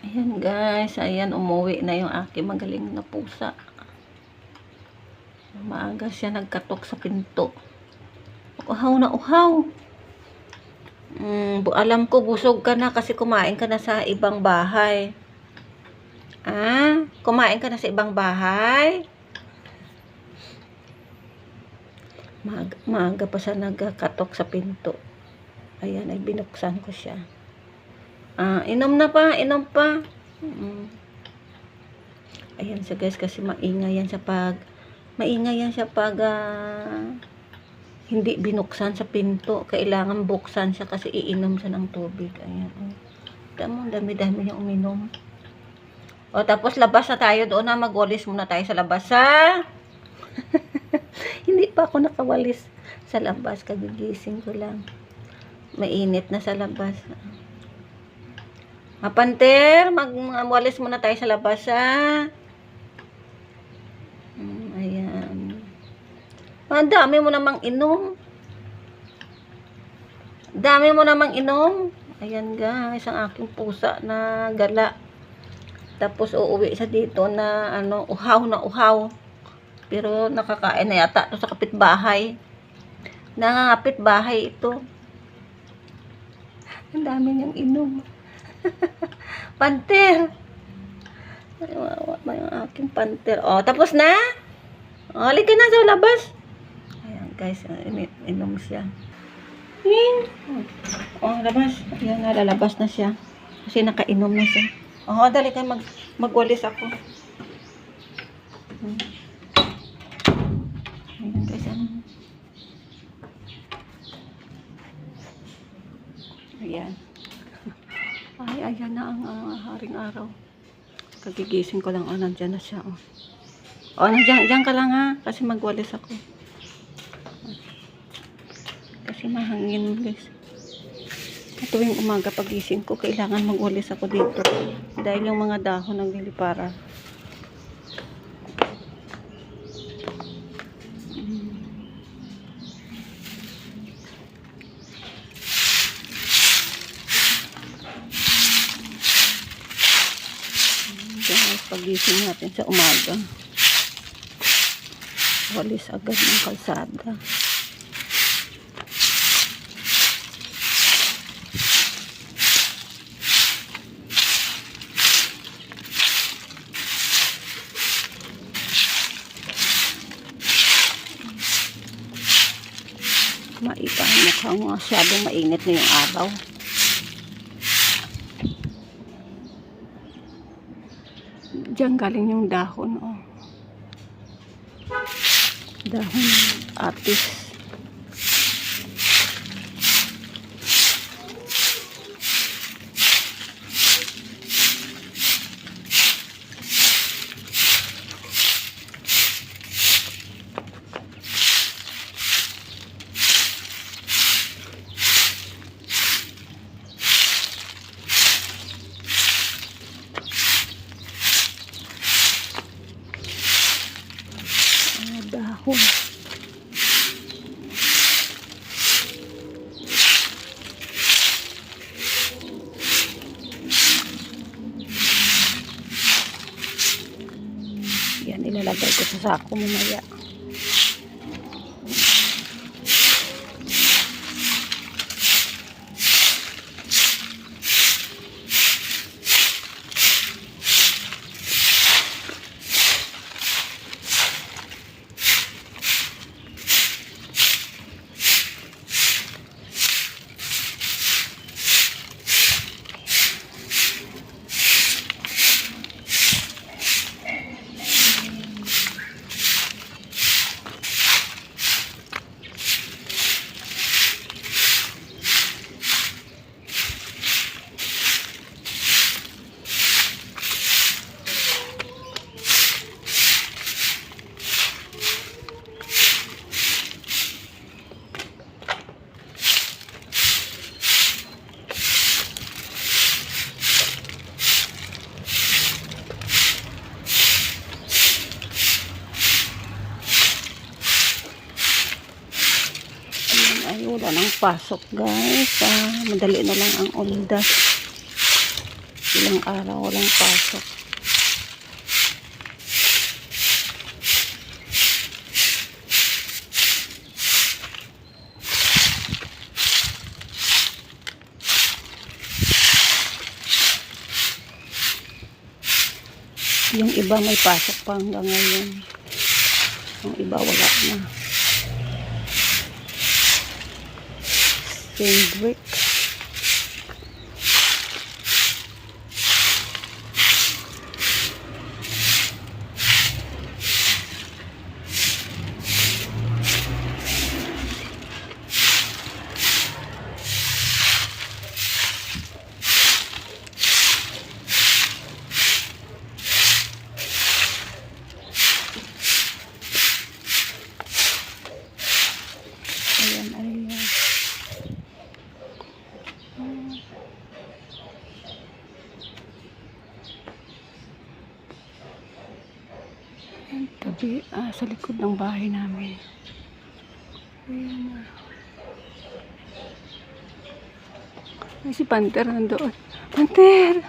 Ayan guys, ayan umuwi na yung aking magaling na pusa. Maaga siya nagkatok sa pinto. Uhaw na uhaw. Mm, alam ko busog ka na kasi kumain ka na sa ibang bahay. Ah, kumain ka na sa ibang bahay? Maaga, maaga pa siya nagkatok sa pinto. Ayan, ay binuksan ko siya. Ah, inom na pa, inom pa. Mm. Ayan siya guys, kasi maingay yan sa pag, maingay yan siya pag ah, hindi binuksan sa pinto. Kailangan buksan siya kasi iinom siya ng tubig. Ayan. Oh. Tama, dami-dami niya uminom. O, tapos labas na tayo doon na magwalis muna tayo sa labas, ha? hindi pa ako nakawalis sa labas. Kagigising ko lang. Mainit na sa labas. Mapanter, magwalis muna tayo sa labas, ha? Mm, ayan. Ang dami mo namang inom. Dami mo namang inom. Ayan guys, ang aking pusa na gala. Tapos uuwi siya dito na ano, uhaw na uhaw. Pero nakakain na yata to sa kapitbahay. Nangangapit bahay ito. Ang dami niyang inom. panter. Ay, wawa ba yung aking panter? Oh, tapos na? Oh, halika na sa labas. Ayan, guys, uh, in- inom siya. Hin. Oh, labas. Ayan, nalalabas na siya. Kasi nakainom na siya. Oh, dali kayo mag magwalis ako. Hmm. Ayan, guys, ano. Ayan. Ay, ayan na ang ah, haring araw. Kagigising ko lang. Oh, nandyan na siya. Oh, oh nandyan, dyan ka lang ha. Kasi magwalis ako. Kasi mahangin guys. Yung umaga pagising ko. Kailangan magwalis ako dito. Dahil yung mga dahon naglilipara. Mm. Guys, pagising natin sa umaga. Walis agad ng kalsada. Maipa, mukhang masyadong mainit na yung araw. Diyan galing yung dahon, oh. Dahon ng atis. Mga dahon. Yan, ilalagay ko sa sako mamaya. Ayan, ay wala nang pasok guys. Ah, madali na lang ang undas. Ilang araw walang pasok. Yung iba may pasok pa hanggang ngayon. Yung iba wala na. Sandwick. Ayan, ayan. Tabi, ah, sa likod ng bahay namin. Ayan na. Ay, si Panther nandoon. Panther!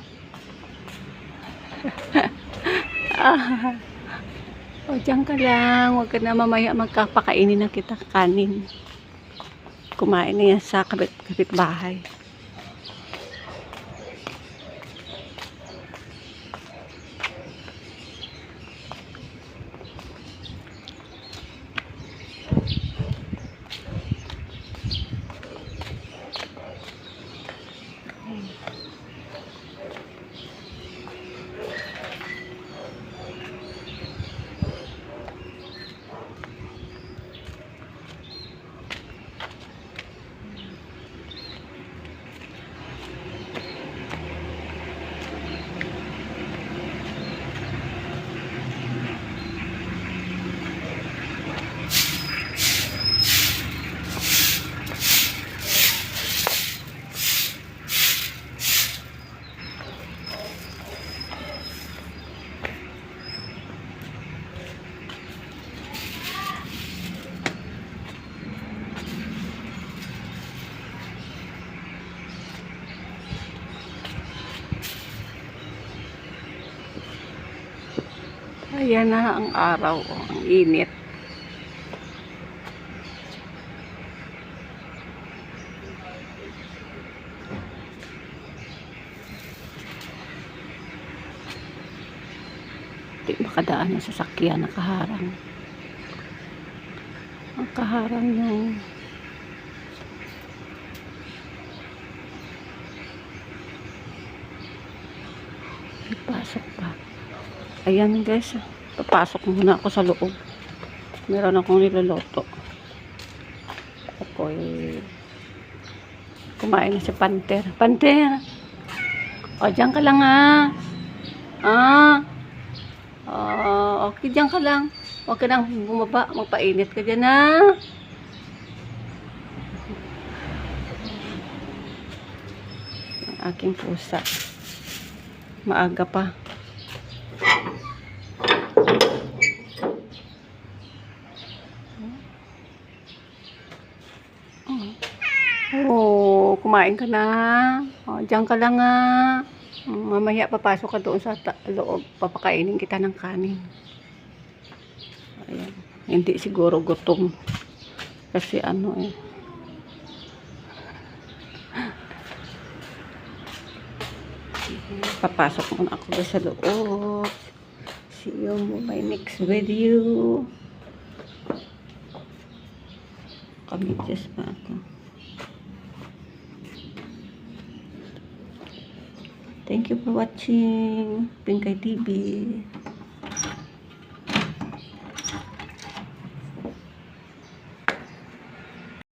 ah. O, dyan ka lang. Huwag ka na mamaya magkapakainin na kita kanin. Kumain na yan sa kapit, kapitbahay. Ayan na ang araw. oh, Ang init. Di makadaan ng sasakyan nakaharang. Ang kaharang yung ipasok pa. Ayan guys, papasok muna ako sa loob. Meron akong niloloto. Apoy. Kumain na si Panther. Panther! O, dyan ka lang ha. Ah. Ah, okay, dyan ka lang. Huwag ka nang bumaba. Magpainit ka dyan ha. Aking pusa. Maaga pa. Oh, kumain ka na. Oh, diyan ka lang ah. Mm, Mamaya papasok ka doon sa loob. Papakainin kita ng kanin. Ayan. Hindi siguro gutom. Kasi ano eh. Papasok muna ako doon sa loob. See you my next video. Kamidyas pa ako. Thank you for watching Pinkay TV.